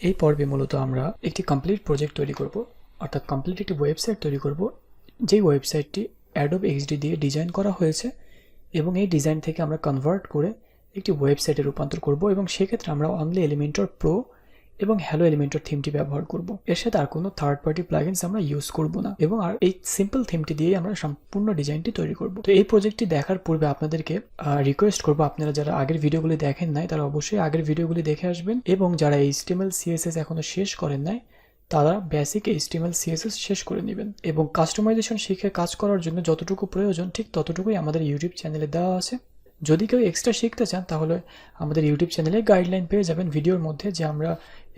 এই পর্বে মূলত আমরা একটি কমপ্লিট প্রজেক্ট তৈরি করব, অর্থাৎ কমপ্লিট একটি ওয়েবসাইট তৈরি করব, যেই ওয়েবসাইটটি অ্যাডোব এক্সডি দিয়ে ডিজাইন করা হয়েছে এবং এই ডিজাইন থেকে আমরা কনভার্ট করে একটি ওয়েবসাইটে রূপান্তর করব এবং সেক্ষেত্রে আমরা অনলি এলিমেন্টর প্রো এবং হ্যালো এলিমেন্টর থিমটি ব্যবহার করব। এর সাথে আর কোনো থার্ড পার্টি প্লাগিনস আমরা ইউজ করব না। এবং আর এই সিম্পল থিমটি দিয়েই আমরা সম্পূর্ণ ডিজাইনটি তৈরি করব। তো এই প্রজেক্টটি দেখার পূর্বে আপনাদেরকে রিকোয়েস্ট করব। আপনারা যারা আগের ভিডিওগুলি দেখেন নাই, তারা অবশ্যই আগের ভিডিওগুলি দেখে আসবেন। এবং যারা এইচটিএমএল সিএসএস এখনও শেষ করেন নাই, তারা বেসিক এইচটিএমএল সিএসএস শেষ করে নেবেন। এবং কাস্টমাইজেশন শিখে কাজ করার জন্য যতটুকু প্রয়োজন, ঠিক ততটুকুই আমাদের ইউটিউব চ্যানেলে দেওয়া আছে। যদি কেউ এক্সট্রা শিখতে চান, তাহলে আমাদের ইউটিউব চ্যানেলে গাইডলাইন পেয়ে যাবেন ভিডিওর মধ্যে যে আমরা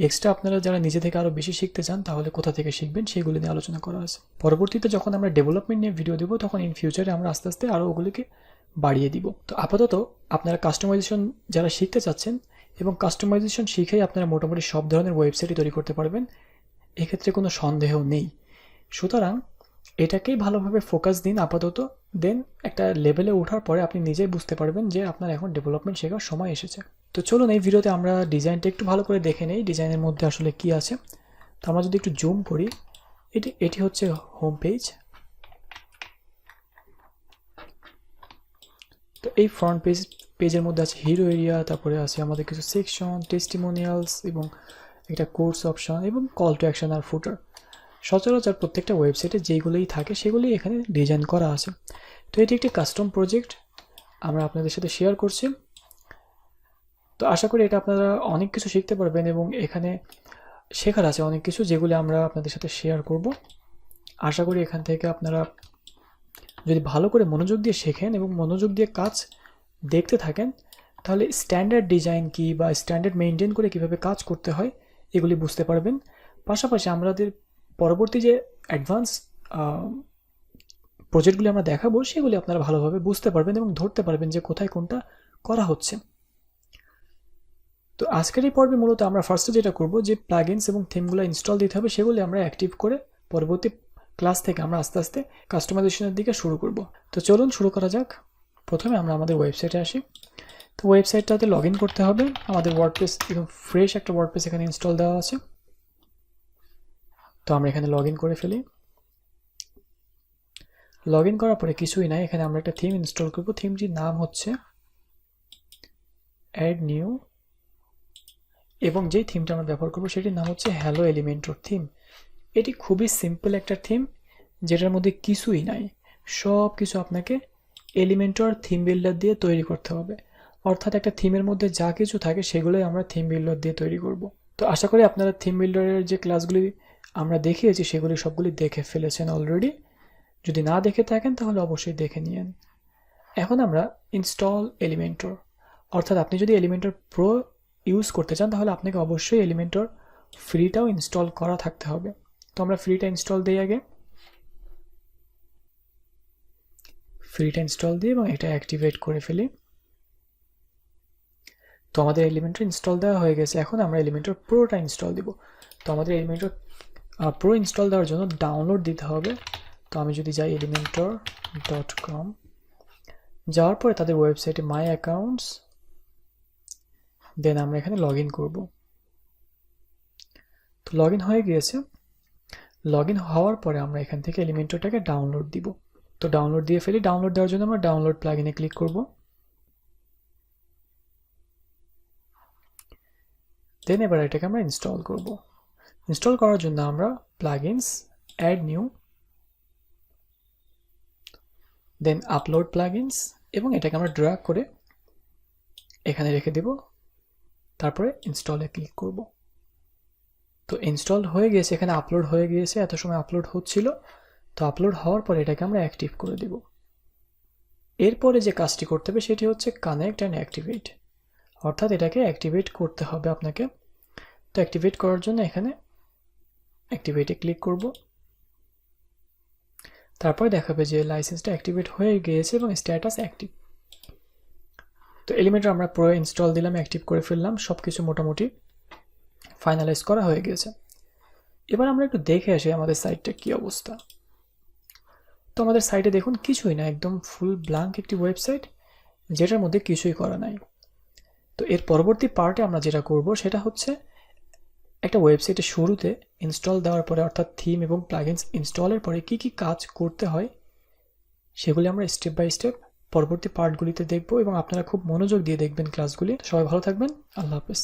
এক্সট্রা আপনারা যারা নিজে থেকে আরও বেশি শিখতে চান, তাহলে কোথা থেকে শিখবেন সেগুলি নিয়ে আলোচনা করা আছে। পরবর্তীতে যখন আমরা ডেভেলপমেন্ট নিয়ে ভিডিও দেবো, তখন ইন ফিউচারে আমরা আস্তে আস্তে আরও ওগুলিকে বাড়িয়ে দিব। তো আপাতত আপনারা কাস্টমাইজেশন যারা শিখতে চাচ্ছেন এবং কাস্টমাইজেশন শিখেই আপনারা মোটামুটি সব ধরনের ওয়েবসাইটই তৈরি করতে পারবেন, এক্ষেত্রে কোনো সন্দেহ নেই। সুতরাং এটাকেই ভালোভাবে ফোকাস দিন, আপাতত দেন একটা লেভেলে ওঠার পরে আপনি নিজেই বুঝতে পারবেন যে আপনার এখন ডেভেলপমেন্ট শেখার সময় এসেছে। তো চলুন এই ভিডিওতে আমরা ডিজাইনটা একটু ভালো করে দেখে নেই ডিজাইনের মধ্যে আসলে কি আছে। তো আমরা যদি একটু জুম করি, এটি এটি হচ্ছে হোম পেজ তো এই ফ্রন্ট পেজ পেজের মধ্যে আছে হিরো এরিয়া তারপরে আছে আমাদের কিছু সেকশন টেস্টিমোনিয়ালস এবং একটা কোর্স অপশন এবং কল টু অ্যাকশন আর ফুটার সচরাচর প্রত্যেকটা ওয়েবসাইটে যেগুলোই থাকে সেগুলোই এখানে ডিজাইন করা আছে। তো এটি একটি কাস্টম প্রজেক্ট আমরা আপনাদের সাথে শেয়ার করছি। তো আশা করি এটা আপনারা অনেক কিছু শিখতে পারবেন এবং এখানে শেখার আছে অনেক কিছু যেগুলি আমরা আপনাদের সাথে শেয়ার করব। আশা করি এখান থেকে আপনারা যদি ভালো করে মনোযোগ দিয়ে শেখেন এবং মনোযোগ দিয়ে কাজ দেখতে থাকেন, তাহলে স্ট্যান্ডার্ড ডিজাইন কি বা স্ট্যান্ডার্ড মেনটেন করে কীভাবে কাজ করতে হয়, এগুলি বুঝতে পারবেন। পাশাপাশি আমাদের পরবর্তী যে অ্যাডভান্স প্রজেক্টগুলি আমরা দেখাবো, সেগুলি আপনারা ভালোভাবে বুঝতে পারবেন এবং ধরতে পারবেন যে কোথায় কোনটা করা হচ্ছে। তো আজকের এই পর্বে মূলত আমরা ফার্স্টে যেটা করব, যে প্লাগিনস এবং থিমগুলো ইনস্টল দিতে হবে, সেগুলি আমরা অ্যাক্টিভ করে পরবর্তী ক্লাস থেকে আমরা আস্তে আস্তে কাস্টমাইজেশনের দিকে শুরু করব। তো চলুন শুরু করা যাক। প্রথমে আমরা আমাদের ওয়েবসাইটে আসি। তো ওয়েবসাইটটাতে লগ করতে হবে। আমাদের ওয়ার্ডপ্রেস একদম ফ্রেশ একটা ওয়ার্ডপ্রেস এখানে ইনস্টল দেওয়া আছে। তো আমরা এখানে লগ করে ফেলি। লগ করার পরে কিছুই নাই, এখানে আমরা একটা থিম ইনস্টল করব। থিমটির নাম হচ্ছে অ্যাড নিউ এবং যেই থিমটা আমরা ব্যবহার করব সেটির নাম হচ্ছে হ্যালো এলিমেন্টর থিম এটি খুবই সিম্পল একটা থিম যেটার মধ্যে কিছুই নাই। সব কিছু আপনাকে এলিমেন্টর থিম বিল্ডার দিয়ে তৈরি করতে হবে। অর্থাৎ একটা থিমের মধ্যে যা কিছু থাকে সেগুলোই আমরা থিম বিল্ডার দিয়ে তৈরি করব। তো আশা করি আপনারা থিম বিল্ডারের যে ক্লাসগুলি আমরা দেখিয়েছি, সেগুলি সবগুলি দেখে ফেলেছেন অলরেডি যদি না দেখে থাকেন, তাহলে অবশ্যই দেখে নিন এখন আমরা ইনস্টল এলিমেন্টর অর্থাৎ আপনি যদি এলিমেন্টর প্রো ইউজ করতে চান, তাহলে আপনাকে অবশ্যই এলিমেন্টর ফ্রিটাও ইনস্টল করা থাকতে হবে। তো আমরা ফ্রিটা ইনস্টল দিই আগে। ফ্রিটা ইনস্টল দিই এবং এটা অ্যাক্টিভেট করে ফেলি। তো আমাদের এলিমেন্টর ইনস্টল দেওয়া হয়ে গেছে। এখন আমরা এলিমেন্টর প্রোটা ইনস্টল দিব। তো আমাদের এলিমেন্টর প্রো ইনস্টল দেওয়ার জন্য ডাউনলোড দিতে হবে। তো আমি যদি যাই এলিমেন্টর ডট কম যাওয়ার পরে তাদের ওয়েবসাইটে মাই অ্যাকাউন্টস দেন আমরা এখানে লগ ইন করব। তো লগ ইন হয়ে গিয়েছে। লগ ইন হওয়ার পরে আমরা এখান থেকে এলিমেন্টরটাকে ডাউনলোড দিব। তো ডাউনলোড দিয়ে ফেলি। ডাউনলোড দেওয়ার জন্য আমরা ডাউনলোড প্লাগ ইনে ক্লিক করব। দেন এবার এটাকে আমরা ইনস্টল করব। ইনস্টল করার জন্য আমরা plugins add new then upload plugins এবং এটাকে আমরা ড্রাগ করে এখানে রেখে দেব। তারপরে ইনস্টলে ক্লিক করব। তো ইনস্টল হয়ে গিয়েছে, এখানে আপলোড হয়ে গিয়েছে, এত সময় আপলোড হচ্ছিল। তো আপলোড হওয়ার পরে এটাকে আমরা অ্যাক্টিভ করে দেব। এরপরে যে কাজটি করতে হবে সেটি হচ্ছে কানেক্ট অ্যান্ড অ্যাক্টিভেট অর্থাৎ এটাকে অ্যাক্টিভেট করতে হবে আপনাকে। তো অ্যাক্টিভেট করার জন্য এখানে অ্যাক্টিভেটে ক্লিক করব। তারপরে দেখাবে যে লাইসেন্সটা অ্যাক্টিভেট হয়ে গিয়েছে এবং স্ট্যাটাস অ্যাক্টিভ তো এলিমেন্টর আমরা পুরো ইনস্টল দিলাম অ্যাক্টিভ করে ফেললাম সব কিছু মোটামুটি ফাইনালাইজ করা হয়ে গিয়েছে। এবার আমরা একটু দেখে আসি আমাদের সাইটটা কী অবস্থা। তো আমাদের সাইটে দেখুন, কিছুই না, একদম ফুল ব্লাঙ্ক একটি ওয়েবসাইট যেটার মধ্যে কিছুই করা নাই। তো এর পরবর্তী পার্টে আমরা যেটা করব, সেটা হচ্ছে একটা ওয়েবসাইটে শুরুতে ইনস্টল দেওয়ার পরে, অর্থাৎ থিম এবং প্লাগেন্স ইনস্টলের পরে কি কি কাজ করতে হয়, সেগুলি আমরা স্টেপ বাই স্টেপ পরবর্তী পার্টগুলিতে দেখব এবং আপনারা খুব মনোযোগ দিয়ে দেখবেন ক্লাসগুলি সবাই ভালো থাকবেন। আল্লাহ হাফেজ।